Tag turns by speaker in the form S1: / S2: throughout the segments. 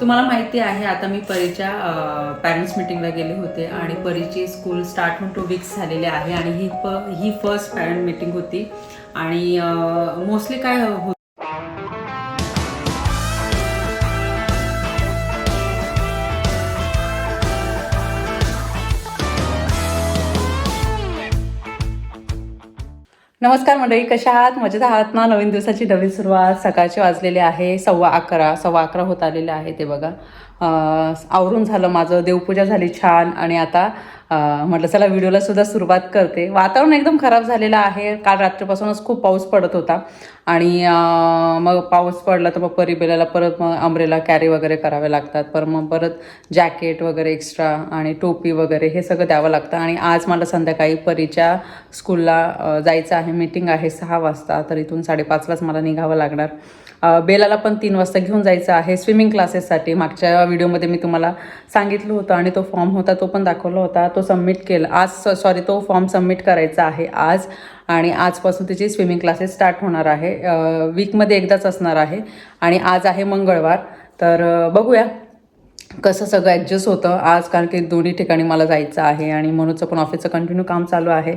S1: तुम्हाला माहिती आहे आता मी परीच्या पॅरेंट्स मिटिंगला गेले होते आणि परीची स्कूल स्टार्ट होऊन टू वीक्स झालेले आहे आणि ही प ही फर्स्ट पॅरेंट मिटिंग होती. आणि मोस्टली काय होत नमस्कार मंडळी कशा आहात? मजेत आहात ना? नवीन दिवसाची नवीन सुरुवात. सकाळचे वाजलेली आहे सव्वा अकरा सव्वा अकरा होत आलेले आहे ते बघा. आवरून झालं माझं देवपूजा झाली छान आणि आता म्हटलं चला व्हिडिओला सुद्धा सुरुवात करते. वातावरण एकदम खराब झालेलं आहे. काल रात्रीपासूनच खूप पाऊस पडत होता. आणि मग पाऊस पडला तर मग परिबेलाला परत मग अमरेला कॅरी वगैरे करावे लागतात. पर मग परत जॅकेट वगैरे एक्स्ट्रा आणि टोपी वगैरे हे सगळं द्यावं लागतं. आणि आज मला संध्याकाळी परीच्या स्कूलला जायचं आहे. मीटिंग आहे सहा वाजता. तर इथून साडेपाचलाच मला निघावं लागणार. बेलाला पण तीन वाजता घेऊन जायचं आहे स्विमिंग क्लासेससाठी मागच्या व्हिडिओमध्ये मी तुम्हाला सांगितलं होतं आणि तो फॉर्म होता तो पण दाखवला होता. तो सबमिट केला आज सॉरी तो फॉर्म सबमिट करायचा आहे आज आणि आजपासून तिची स्विमिंग क्लासेस स्टार्ट होणार आहे. वीकमध्ये एकदाच असणार आहे आणि आज आहे मंगळवार. तर बघूया कसं सगळं ॲडजस्ट होतं. आज कारण की दोन्ही ठिकाणी मला जायचं आहे आणि मनोजचं पण ऑफिसचं कंटिन्यू काम चालू आहे.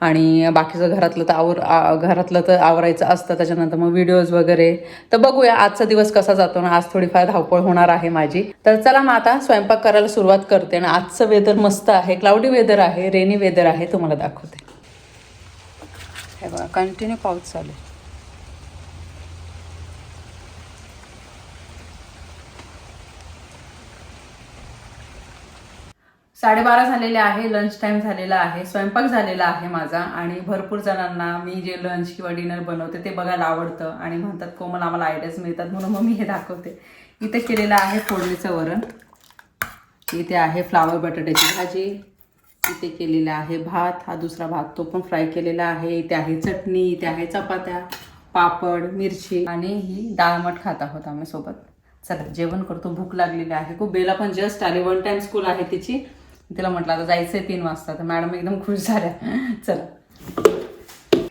S1: आणि बाकीचं घरातलं तर आवर आ- घरातलं तर आवरायचं असतं त्याच्यानंतर मग व्हिडिओज वगैरे. तर बघूया आजचा दिवस कसा जातो ना आज थोडीफार धावपळ होणार आहे माझी. तर चला मग आता स्वयंपाक करायला सुरुवात करते आणि आजचं वेदर मस्त आहे क्लाउडी वेदर आहे रेनी वेदर आहे तुम्हाला दाखवते. हे बघा कंटिन्यू पाऊस चालू आहे. साडेबारा झालेले आहे लंच टाईम झालेला आहे स्वयंपाक झालेला आहे माझा आणि भरपूर जणांना मी जे लंच किंवा डिनर बनवते ते बघायला आवडतं आणि म्हणतात कोमल आम्हाला आयडियाज मिळतात म्हणून मग मी हे दाखवते. इथे केलेलं आहे फोडणीचं वरण. इथे आहे फ्लावर बटाट्याची भाजी. इथे केलेला आहे भात हा दुसरा भात तो पण फ्राय केलेला आहे. इथे आहे चटणी इथे आहे चपात्या पापड मिरची आणि ही डाळमट खात आहोत आम्ही सोबत. चला जेवण करतो. भूक लागलेली आहे. खूप बेला पण जस्ट आली. वन टाइम स्कूल आहे तिची. तिला म्हटलं आता जायचंय तीन वाजता. तर मॅडम एकदम खुश झाल्या. चला.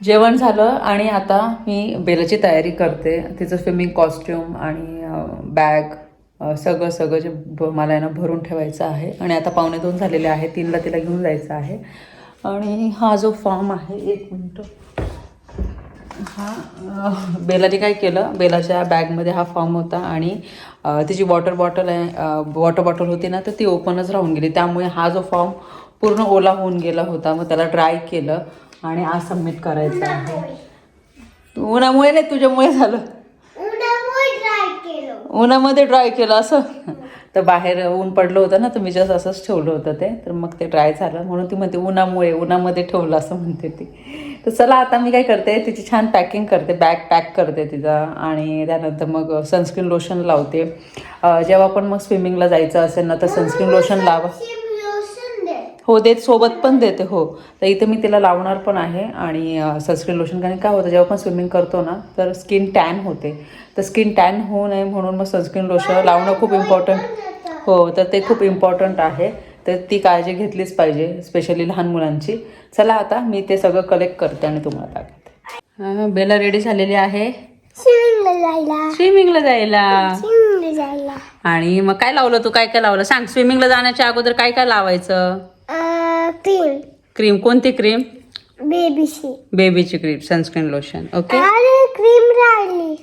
S1: जेवण झालं आणि आता मी बेलाची तयारी करते. तिचं स्विमिंग कॉस्ट्युम आणि बॅग सगळं सगळं जे मला आहे ना भरून ठेवायचं आहे. आणि आता पावणे दोन झालेले आहे. तीनला तिला घेऊन जायचं आहे. आणि हा जो फॉर्म आहे एक मिनटं. हा बेलाने काय केलं? बेलाच्या बॅगमध्ये हा फॉर्म होता आणि तिची वॉटर बॉटल आहे वॉटर बॉटल होती ना तर ती ओपनच राहून गेली. त्यामुळे हा जो फॉर्म पूर्ण ओला होऊन गेला होता. मग त्याला ड्राय केलं आणि आज सबमिट करायचं आहे. तू उन्हामुळे नाही तुझ्यामुळे झालं. उन्हामध्ये ड्राय केलं असं. तर बाहेर ऊन पडलं होतं ना तर मी जस्ट असंच ठेवलं होतं ते. तर मग ते ड्राय झालं. म्हणून ती म्हणते उन्हामुळे उन्हामध्ये ठेवलं असं म्हणते ती. तर चला आता मी काय करते तिची छान पॅकिंग करते बॅग पॅक करते तिचा आणि त्यानंतर मग सनस्क्रीन लोशन लावते. जेव्हा पण मग स्विमिंगला जायचं असेल ना तर सनस्क्रीन लोशन लावा. हो देत सोबत पण देते हो. तर इथे मी तिला लावणार पण आहे आणि सनस्क्रीन लोशन कारण काय होतं जेव्हा पण स्विमिंग करतो ना तर स्किन टॅन होते. तर स्किन टॅन होऊ नये म्हणून मग सनस्क्रीन लोशन लावणं खूप इम्पॉर्टंट हो तर ते खूप इम्पॉर्टंट आहे. तर ती काळजी घेतलीच पाहिजे स्पेशली लहान मुलांची. चला आता मी ते सगळं कलेक्ट करते आणि तुम्हाला दाखवते. हा, बेला रेडी झालेली आहे.
S2: स्विमिंगला जायला.
S1: स्विमिंगला जायला.
S2: स्विमिंगला जायला.
S1: आणि मग काय लावलं तू? काय काय लावलं? सांग स्विमिंगला जाण्याच्या अगोदर काय काय लावायचं?
S2: क्रीम
S1: क्रीम कोणती क्रीम?
S2: बेबीची
S1: बेबीची cream sunscreen lotion okay
S2: cream राहिली.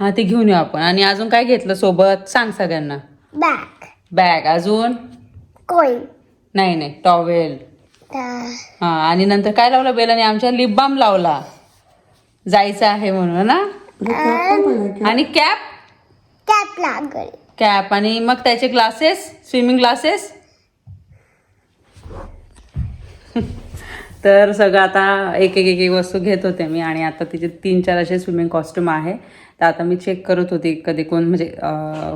S1: हा ती घेऊन येऊ आपण. आणि अजून काय घेतलं सोबत? सांग सगळ्यांना.
S2: बॅग
S1: बॅग अजून?
S2: कोईन
S1: नाही नाही टॉवेल हा आणि नंतर काय लावलं बेलाने आमच्या लिप बाम लावला. जायचं आहे म्हणून ना आणि कॅप
S2: कॅप लागल.
S1: कॅप आणि मग त्याचे ग्लासेस स्विमिंग ग्लासेस तर सगळं आता एक एक एक एक वस्तू घेत होते मी आणि आता तिचे तीन चार असे स्विमिंग कॉस्ट्युम आहे. तर आता मी चेक करत होती कधी कोण म्हणजे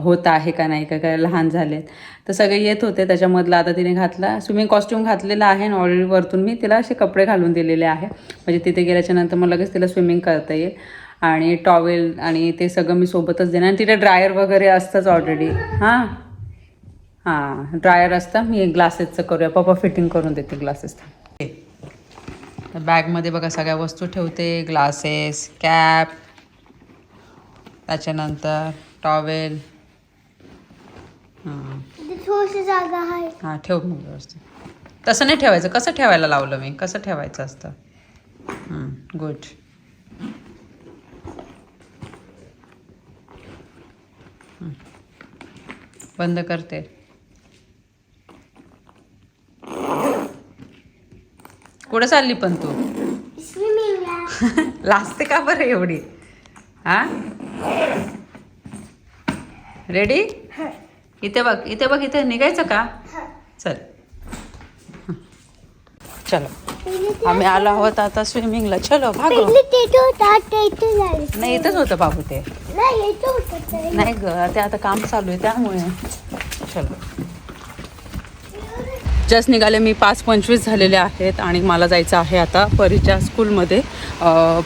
S1: होत आहे का नाही का काय लहान झालेत. तर सगळे येत होते. त्याच्यामधलं आता तिने घातला स्विमिंग कॉस्ट्युम घातलेला आहे आणि ऑलरेडी वरतून मी तिला असे कपडे घालून दिलेले आहे. म्हणजे तिथे गेल्याच्यानंतर मग लगेच तिला स्विमिंग करता येईल. आणि टॉवेल आणि ते सगळं मी सोबतच देणार. आणि तिथे ड्रायर वगैरे असतंच ऑलरेडी हां? हां ड्रायर असतं. मी ग्लासेसचं करूया. पप्पा फिटिंग करून देते ग्लासेस तर बॅगमध्ये बघा सगळ्या वस्तू ठेवते ग्लासेस कॅप त्याच्यानंतर टॉवेल. हां.
S2: इथे थोडीशी जागा आहे.
S1: हां ठेव मग व्यवस्थित. तसं नाही ठेवायचं. कसं ठेवायला लावलं मी? कसं ठेवायचं असतं? गुड बंद करते. कुठं चालली पण तू?
S2: स्विमिंगला.
S1: लाजते का बरं एवढी? हा? रेडी इथे बघ इथे बघ इथे. निघायचं का? चल. चलो. आम्ही आलो आहोत आता स्विमिंगला. चलो भागो. नाही इथंच होतं बाबू ते.
S2: नाही इथे होतं ते.
S1: नाही ग ते आता काम चालू आहे त्यामुळे. चलो. जस्ट निघाले मी पाच पंचवीस झालेले आहेत आणि मला जायचं आहे आता परीच्या स्कूलमध्ये.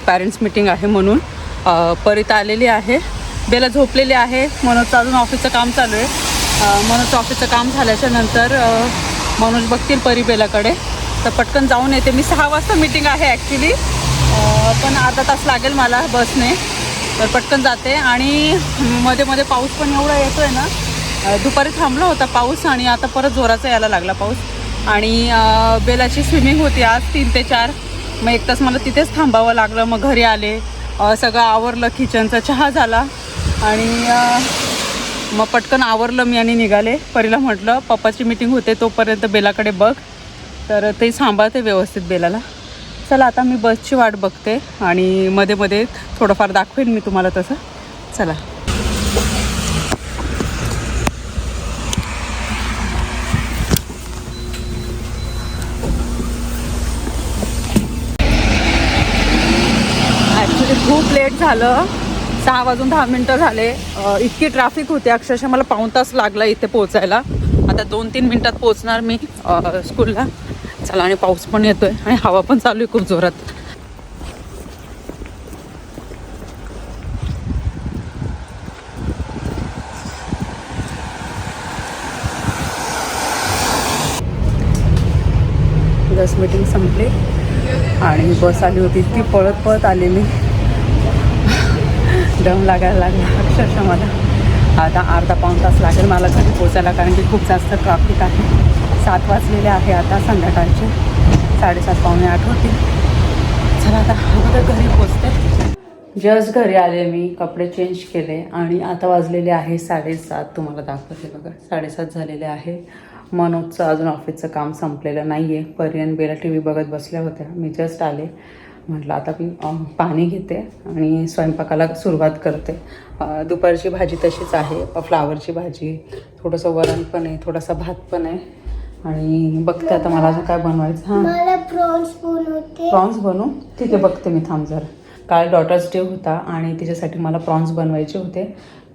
S1: पॅरेंट्स मिटिंग आहे म्हणून. परीत आलेली आहे. बेला झोपलेली आहे. मनोजचं अजून ऑफिसचं काम चालू आहे. मनोजचं ऑफिसचं काम झाल्याच्यानंतर मनोज बघतील परी बेलाकडे. तर पटकन जाऊन येते. मी सहा वाजता मिटिंग आहे ॲक्च्युली पण अर्धा तास लागेल मला बसने. तर पटकन जाते आणि मध्ये मध्ये पाऊस पण एवढा येतो आहे ना दुपारी थांबला होता पाऊस आणि आता परत जोराचा यायला लागला पाऊस. आणि बेलाची स्विमिंग होती आज तीन ते चार. मग एक तास मला तिथेच थांबावं लागलं. मग घरी आले. सगळं आवरलं किचनचा चहा झाला. आणि मग पटकन आवरलं मी आणि निघाले. परीला म्हटलं पप्पाची मीटिंग होते तोपर्यंत बेलाकडे बघ. तर ते सांभाळते व्यवस्थित बेलाला. चला आता मी बसची वाट बघते आणि मध्ये मध्ये थोडंफार दाखवेन मी तुम्हाला तसं. चला ॲक्च्युली खूप लेट झालं. सहा वाजून दहा मिनटं झाले. इतकी ट्रॅफिक होती. अक्षरशः मला पाऊण तास लागला इथे पोचायला आता दोन तीन मिनटात पोहोचणार मी स्कूलला चला आणि पाऊस पण येतोय आणि हवा पण चालू आहे खूप जोरात. दस मीटिंग संपली. आणि बस आली होती. इतकी पळत पळत आली मी. दम लागायला लागला अक्षरशः मला. आता अर्धा पाऊण तास लागेल मला घरी पोचायला कारण की खूप जास्त ट्रॅफिक आहे. सात वाजलेले आहे आता संध्याकाळचे. साडेसात पावणे आठ होतील चला आता अगोदर घरी पोचते. जस्ट घरी आले मी कपडे चेंज केले आणि आता वाजलेले आहे साडेसात. तुम्हाला दाखवते बघा साडेसात झालेले आहे. मनोजचं अजून ऑफिसचं काम संपलेलं नाही आहे पर्यंत बेला टी व्ही बघत बसल्या होत्या. मी जस्ट आले. म्हटलं आता मी पाणी घेते आणि स्वयंपाकाला सुरुवात करते. दुपारची भाजी तशीच आहे. फ्लावरची भाजी थोडंसं वरण पण आहे थोडासा भात पण आहे. आणि बघते आता मला अजून काय बनवायचं. हां.
S2: मला प्रॉन्स
S1: बनवू? ठीक आहे बघते मी थांब जरा. काल डॉटर्स डे होता आणि तिच्यासाठी मला प्रॉन्स बनवायचे होते.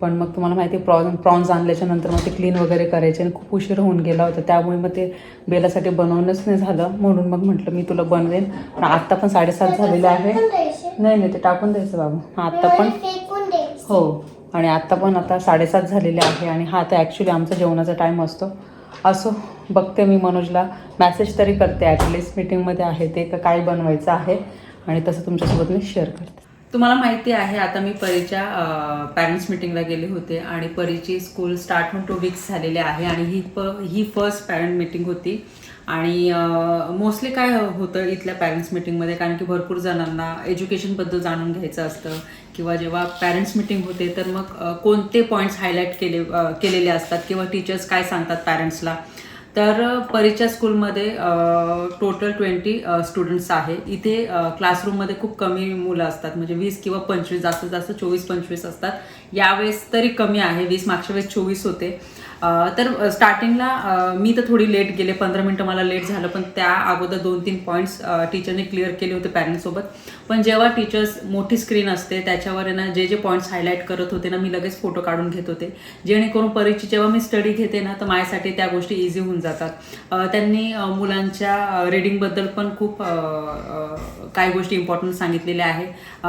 S1: पण मग तुम्हाला माहिती प्रॉन प्रॉन्स आणल्याच्या नंतर मग ते क्लीन वगैरे करायचे आणि खूप उशीर होऊन गेला होता. त्यामुळे मग ते बेलासाठी बनवणंच नाही झालं. म्हणून मग म्हटलं मी तुला बनवेन. पण आत्ता पण साडेसात झालेले आहे. नाही नाही ते टाकून द्यायचं बाबा. आत्ता पण हो आणि आत्ता पण आता साडेसात झालेले आहे आणि हा आता ॲक्च्युली आमचा जेवणाचा टाईम असतो. असो बघते मी मनोजला. मॅसेज तरी करते ॲटलिस्ट मीटिंगमध्ये आहे ते का काय बनवायचं आहे. आणि तसं तुमच्यासोबत मी शेअर करते. तुम्हाला माहिती आहे आता मी परीच्या पॅरेंट्स मिटिंगला गेले होते आणि परीची स्कूल स्टार्ट होऊन टू वीक्स झालेले आहे आणि ही प ही फर्स्ट पॅरेंट मिटिंग होती. आणि मोस्टली काय होतं इथल्या पॅरेंट्स मिटिंगमध्ये कारण की भरपूर जणांना एज्युकेशनबद्दल जाणून घ्यायचं असतं. किंवा जेव्हा पॅरेंट्स मिटिंग होते तर मग कोणते पॉईंट्स हायलाईट केले केलेले असतात? किंवा टीचर्स काय सांगतात पॅरेंट्सला तर परीच्या स्कूलमध्ये टोटल ट्वेंटी स्टुडंट्स आहे. इथे क्लासरूममध्ये खूप कमी मुलं असतात. म्हणजे वीस किंवा पंचवीस जास्तीत जास्त चोवीस पंचवीस असतात. यावेळेस तरी कमी आहे. वीस मागच्या वेळेस चोवीस होते. तर स्टार्टिंगला मी तर थोडी लेट गेले. पंधरा मिनटं मला लेट झालं पण त्या अगोदर दोन तीन पॉईंट्स टीचरने क्लिअर केले होते पॅरेंट्ससोबत पण जेव्हा टीचर्स मोठी स्क्रीन असते त्याच्यावर आहे ना जे जे पॉईंट्स हायलाईट करत होते ना मी लगेच फोटो काढून घेत होते. जेणेकरून परीक्षे जेव्हा मी स्टडी घेते ना तर माझ्यासाठी त्या गोष्टी इझी होऊन जातात. त्यांनी मुलांच्या रीडिंगबद्दल पण खूप काही गोष्टी इम्पॉर्टंट सांगितलेल्या आहे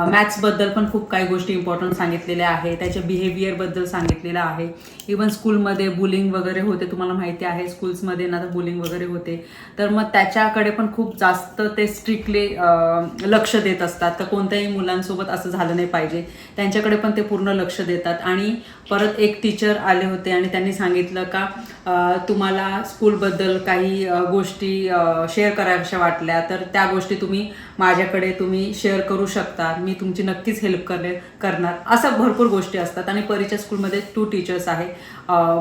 S1: मॅथ्सबद्दल पण खूप काही गोष्टी इम्पॉर्टंट सांगितलेल्या आहे त्याच्या बिहेवियरबद्दल सांगितलेलं आहे. इवन स्कूलमध्ये बुलिंग वगैरे होते तुम्हाला माहिती आहे. स्कूल्समध्ये ना तर बुलिंग वगैरे होते. तर मग त्याच्याकडे पण खूप जास्त ते स्ट्रिक्टली लक्ष देत असतात. तर कोणत्याही मुलांसोबत असं झालं नाही पाहिजे. त्यांच्याकडे पण ते पूर्ण लक्ष देतात. आणि परत एक टीचर आले होते आणि त्यांनी सांगितलं का तुम्हाला स्कूलबद्दल काही गोष्टी शेअर कराव्याशा वाटल्या तर त्या गोष्टी तुम्ही माझ्याकडे तुम्ही शेअर करू शकता. मी तुमची नक्कीच हेल्प करे करणार. असं भरपूर गोष्टी असतात आणि परीच्या स्कूलमध्ये टू टीचर्स आहे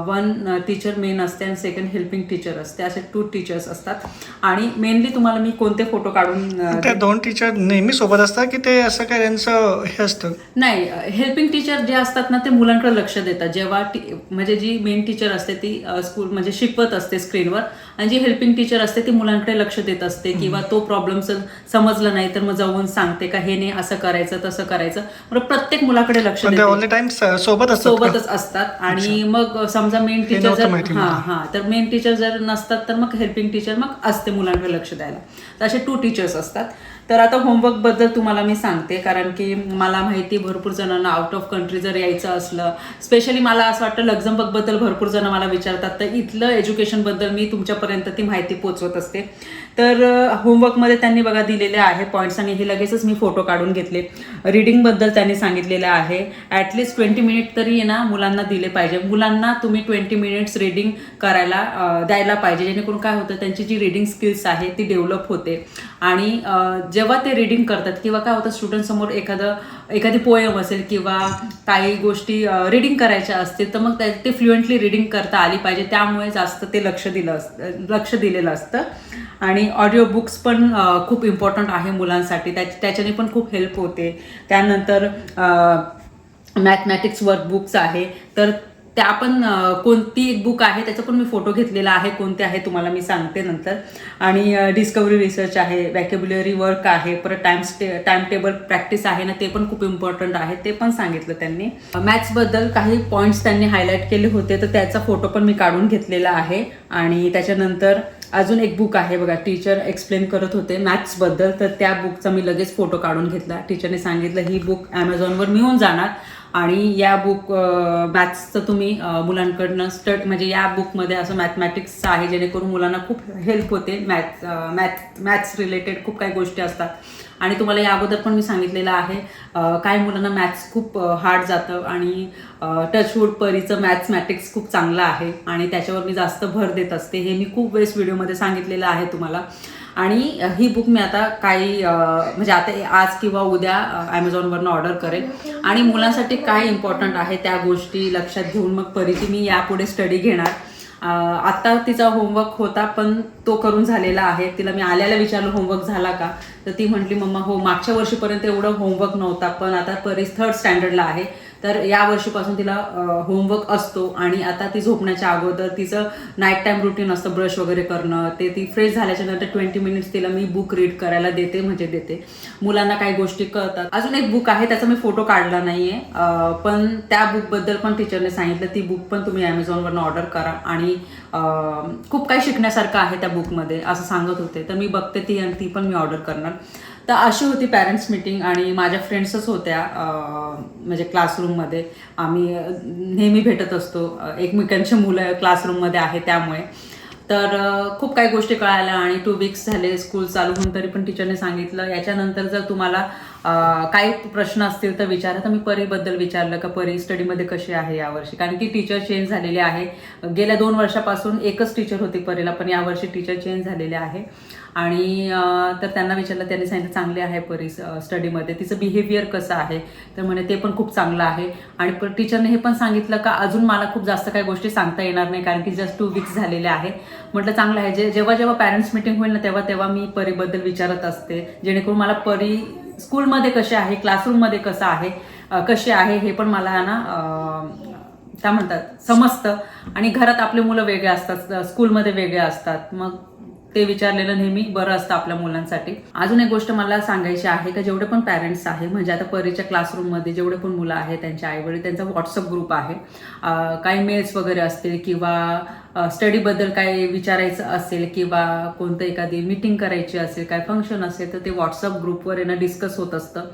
S1: वन टीचर मेन असते आणि सेकंड हेल्पिंग टीचर असते. असे टू टीचर्स असतात. आणि मेनली तुम्हाला मी कोणते फोटो काढून
S3: त्या दोन टीचर नेहमी सोबत असतात की ते असं काय त्यांचं हे असतं?
S1: नाही हेल्पिंग टीचर जे असतात ना ते मुलांकडे लक्ष देतात. जेव्हा टी- म्हणजे जी मेन टीचर असते ती स्कूल म्हणजे शिकवत असते स्क्रीनवर आणि जी हेल्पिंग टीचर असते ती मुलांकडे लक्ष देत असते किंवा तो प्रॉब्लेम समजला नाही तर मग जाऊन सांगते का हे नाही असं करायचं तसं करायचं. बरं प्रत्येक मुलाकडे लक्ष देते.
S3: सोबत?
S1: सोबतच असतात. आणि मग समजा मेन टीचर जर हा. हा तर मेन टीचर जर नसतात तर मग हेल्पिंग टीचर मग असते मुलांकडे लक्ष द्यायला. तर असे टू टीचर्स असतात. तर आता होमवर्कबद्दल तुम्हाला मी सांगते कारण की मला माहिती भरपूर जणांना आउट ऑफ कंट्री जर यायचं असलं स्पेशली मला असं वाटतं लक्झमबर्गबद्दल भरपूर जण मला विचारतात. तर इथलं एज्युकेशनबद्दल मी तुमच्यापर्यंत ती माहिती पोचवत असते. तर होमवर्कमध्ये त्यांनी बघा दिलेले आहे पॉईंट्स आणि हे लगेचच मी फोटो काढून घेतले. रीडिंगबद्दल त्यांनी सांगितलेलं आहे. ॲटलिस्ट ट्वेंटी मिनिट तरी आहे ना मुलांना दिले पाहिजे. मुलांना तुम्ही ट्वेंटी मिनिट्स रीडिंग करायला द्यायला पाहिजे. जेणेकरून काय होतं त्यांची जी रीडिंग स्किल्स आहे ती डेव्हलप होते. आणि जेव्हा ते रीडिंग करतात किंवा काय होतं स्टुडंटसमोर एखादं एखादी पोयम असेल किंवा काही गोष्टी रीडिंग करायच्या असतील तर मग त्या- ते फ्लुएंटली रीडिंग करता आली पाहिजे. त्यामुळे जास्त ते लक्ष दिलं असतं लक्ष दिलेलं असतं. आणि ऑडिओ बुक्स पण खूप इम्पॉर्टंट आहे मुलांसाठी. त्या त्याच्याने पण खूप हेल्प होते. त्यानंतर मॅथमॅटिक्स वर्कबुक्स आहे. तर त्या पण कोणती एक बुक आहे त्याचा पण मी फोटो घेतलेला आहे. कोणते आहे तुम्हाला मी सांगते नंतर. आणि डिस्कवरी रिसर्च आहे वॅकेब्युलरी वर्क आहे परत टाइम टाइम टेबल प्रॅक्टिस आहे ना ते पण खूप इम्पॉर्टंट आहे. ते पण सांगितलं त्यांनी. मॅथ्सबद्दल काही पॉईंट्स त्यांनी हायलाईट केले होते तर त्याचा फोटो पण मी काढून घेतलेला आहे. आणि त्याच्यानंतर अजून एक बुक आहे बघा टीचर एक्सप्लेन करत होते मॅथ्सबद्दल तर त्या बुकचा मी लगेच फोटो काढून घेतला. टीचरने सांगितलं ही बुक ॲमेझॉनवर मिळून जाणार. आणि या बुक मॅथ्सचं तुम्ही मुलांकडनं स्टड म्हणजे या बुकमध्ये असं मॅथमॅटिक्स आहे जेणेकरून मुलांना खूप हेल्प होते मॅथ मॅथ मॅथ्स रिलेटेड खूप काही गोष्टी असतात. आणि तुम्हाला या अगोदर पण मी सांगितलेलं आहे काही मुलांना मॅथ्स खूप हार्ड जातं आणि टचवूड परीचं मॅथमॅटिक्स खूप चांगलं आहे आणि त्याच्यावर मी जास्त भर देत असते हे मी खूप वेळेस व्हिडिओमध्ये सांगितलेलं आहे तुम्हाला. आणि ही बुक मी आता काही म्हणजे आता आज किंवा उद्या ॲमेझॉनवरनं ऑर्डर करेन. आणि मुलांसाठी काय इम्पॉर्टंट आहे त्या गोष्टी लक्षात घेऊन मग परीची मी यापुढे स्टडी घेणार. आत्ता तिचा होमवर्क होता पण तो करून झालेला आहे. तिला मी आल्याला विचारलं होमवर्क झाला का? तर ती म्हटली मम्मा हो मागच्या वर्षीपर्यंत एवढं होमवर्क नव्हता पण आता परीस थर्ड स्टँडर्डला आहे. तर या वर्षीपासून तिला होमवर्क असतो आणि आता ती झोपण्याच्या अगोदर तिचं नाईट टाईम रुटीन असतं ब्रश वगैरे करणं. ते ती फ्रेश झाल्याच्यानंतर ट्वेंटी मिनिट्स तिला मी बुक रीड करायला देते म्हणजे देते. मुलांना काही गोष्टी कळतात. अजून एक बुक आहे त्याचा मी फोटो काढला नाहीये. आहे पण त्या बुकबद्दल पण टीचरने सांगितलं. ती बुक पण तुम्ही ॲमेझॉनवरनं ऑर्डर करा आणि खूप काही शिकण्यासारखं आहे त्या बुकमध्ये असं सांगत होते. तर मी बघते ती आणि ती पण मी ऑर्डर करणार. तर अशी होती पॅरेंट्स मीटिंग आणि माझ्या फ्रेंड्सच होत्या म्हणजे क्लासरूममध्ये आम्ही नेहमी भेटत असतो. अं, एकमेकांची मुलं क्लासरूममध्ये आहे त्यामुळे. तर खूप काही गोष्टी कळाल्या आणि टू वीक्स झाले स्कूल चालू होऊन तरी पण टीचरने सांगितलं. याच्यानंतर जर तुम्हाला काही प्रश्न असतील तर विचारा. तर मी परीबद्दल विचारलं का परी स्टडीमध्ये कशी आहे यावर्षी? कारण की टीचर चेंज झालेले आहे. गेल्या दोन वर्षापासून एकच टीचर होती परीला पण यावर्षी टीचर चेंज झालेले आहे. आणि तर त्यांना विचारलं त्यांनी सांगितलं चांगले आहे परी स्टडीमध्ये तिचं बिहेवियर कसं आहे? तर म्हणे ते पण खूप चांगलं आहे. आणि टीचरने हे पण सांगितलं का अजून मला खूप जास्त काही गोष्टी सांगता येणार नाही कारण की जस्ट टू वीक्स झालेले आहे. म्हटलं चांगलं आहे. जे जेव्हा जेव्हा पॅरेंट्स मिटिंग होईल ना तेव्हा तेव्हा मी परीबद्दल विचारत असते. जेणेकरून मला परी स्कूलमध्ये कसे आहे क्लासरूममध्ये कसं आहे कसे आहे हे पण मला ना काय म्हणतात समजतं. आणि घरात आपले मुलं वेगळे असतात स्कूलमध्ये वेगळे असतात. मग ते विचारलेलं नेहमी बरं असतं आपल्या मुलांसाठी. अजून एक गोष्ट मला सांगायची आहे का जेवढे पण पॅरेंट्स आहे म्हणजे आता परीच्या क्लासरूममध्ये जेवढे पण मुलं आहेत त्यांच्या आईवडील त्यांचा व्हॉट्सअप ग्रुप आहे. काही मेल्स वगैरे असतील किंवा स्टडीबद्दल काही विचारायचं असेल किंवा कोणतं एखादी मीटिंग करायची असेल काय फंक्शन असेल तर ते व्हॉट्सअप ग्रुपवर येणं डिस्कस होत असतं.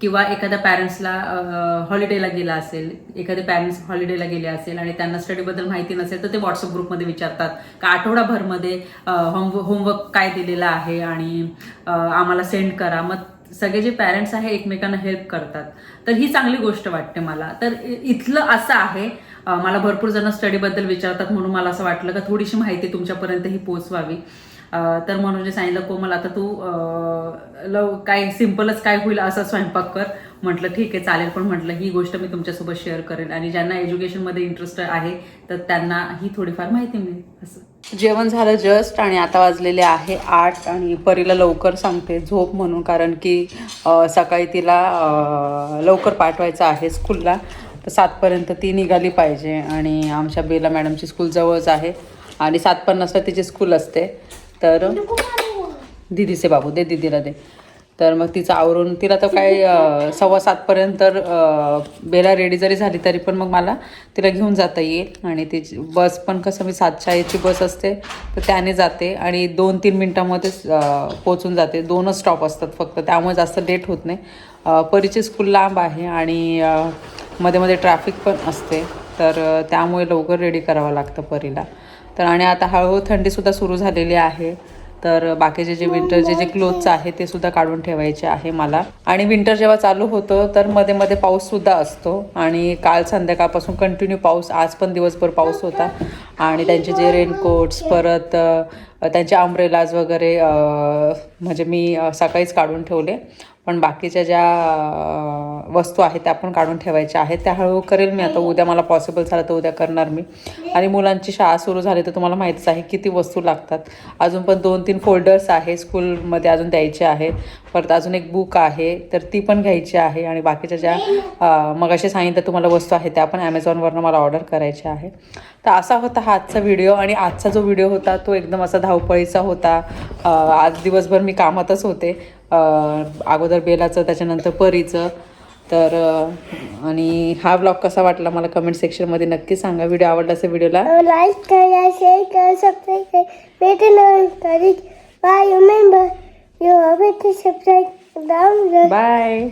S1: किंवा एखाद्या पॅरेंट्सला हॉलिडेला गेला असेल एखादे पॅरेंट्स हॉलिडेला गेले असेल आणि त्यांना स्टडीबद्दल माहिती नसेल तर ते व्हॉट्सअप ग्रुपमध्ये विचारतात. का आठवडाभरमध्ये होम होमवर्क काय दिलेलं आहे आणि आम्हाला सेंड करा. मग सगळे जे पॅरेंट्स आहे एकमेकांना हेल्प करतात. तर ही चांगली गोष्ट वाटते मला. तर इथलं असं आहे मला भरपूर जण स्टडीबद्दल विचारतात म्हणून मला असं वाटलं का थोडीशी माहिती तुमच्यापर्यंत ही पोचवावी तर म्हणून सांगितलं कोमल आता तू लव काय सिम्पलच काय होईल असा स्वयंपाक कर. म्हटलं ठीक आहे चालेल. पण म्हटलं ही गोष्ट मी तुमच्यासोबत शेअर करेन. आणि ज्यांना एज्युकेशनमध्ये इंटरेस्ट आहे तर त्यांना ही थोडीफार माहिती मिळेल असं. जेवण झालं जस्ट आणि आता वाजलेले आहे आठ आणि परीला लवकर सांगते झोप म्हणून कारण की सकाळी तिला लवकर पाठवायचं आहे स्कूलला. तर सातपर्यंत ती निघाली पाहिजे आणि आमच्या बेला मॅडमची स्कूल जवळच आहे. आणि सात पन्नासला तिची स्कूल असते. तर दिदीचे बाबू दे दिदीला दे. तर मग तिचं आवरून तिला तर काय सव्वा सातपर्यंत अं, बेला रेडी जरी झाली तरी पण मग मला तिला घेऊन जाता येईल. आणि तिची बस पण कसं मी सातच्या याची बस असते तर त्याने जाते आणि दोन तीन मिनटामध्येच पोचून जाते. दोनच स्टॉप असतात फक्त त्यामुळे जास्त लेट होत नाही. परीची स्कूल लांब आहे आणि मध्ये मध्ये ट्रॅफिक पण असते. तर त्यामुळे लवकर रेडी करावं लागतं परीला. तर आणि आता हळूहळू थंडीसुद्धा सुरू झालेली आहे. तर बाकीचे जे विंटरचे जे क्लोथ्स आहे ते सुद्धा काढून ठेवायचे आहे मला. आणि विंटर जेव्हा चालू होतं तर मध्ये मध्ये पाऊससुद्धा असतो. आणि काल संध्याकाळपासून कंटिन्यू पाऊस आज पण दिवसभर पाऊस होता. आणि त्यांचे जे रेनकोट्स परत त्यांचे अम्ब्रेलाज वगैरे म्हणजे मी सकाळीच काढून ठेवले. पण बाकीच्या ज्या वस्तू आहेत त्या पण काढून ठेवायच्या आहेत त्या हळूहळू करेल मी. आता उद्या मला पॉसिबल झालं तर उद्या करणार मी. आणि मुलांची शाळा सुरू झाली तर तुम्हाला माहितीच आहे किती वस्तू लागतात. अजून पण दोन तीन फोल्डर्स आहे स्कूलमध्ये अजून द्यायचे आहेत. परत अजून एक बुक आहे तर ती पण घ्यायची आहे आणि बाकीच्या ज्या मग असे सांगितलं तुम्हाला वस्तू आहेत त्या पण ॲमेझॉनवरनं मला ऑर्डर करायच्या आहे तर असा होता हा आजचा व्हिडिओ आणि आजचा जो व्हिडिओ होता तो एकदम असा धावपळीचा होता. आज दिवसभर मी कामातच होते. अगोदर बेलाचं त्याच्यानंतर परीचं. तर आणि हा ब्लॉग कसा वाटला मला कमेंट सेक्शनमध्ये नक्की सांगा. व्हिडिओ आवडला असेल व्हिडिओला
S2: लाईक हो, करा शेअर करा सबस्क्राईब करा. Bye remember you have to subscribe down
S1: bye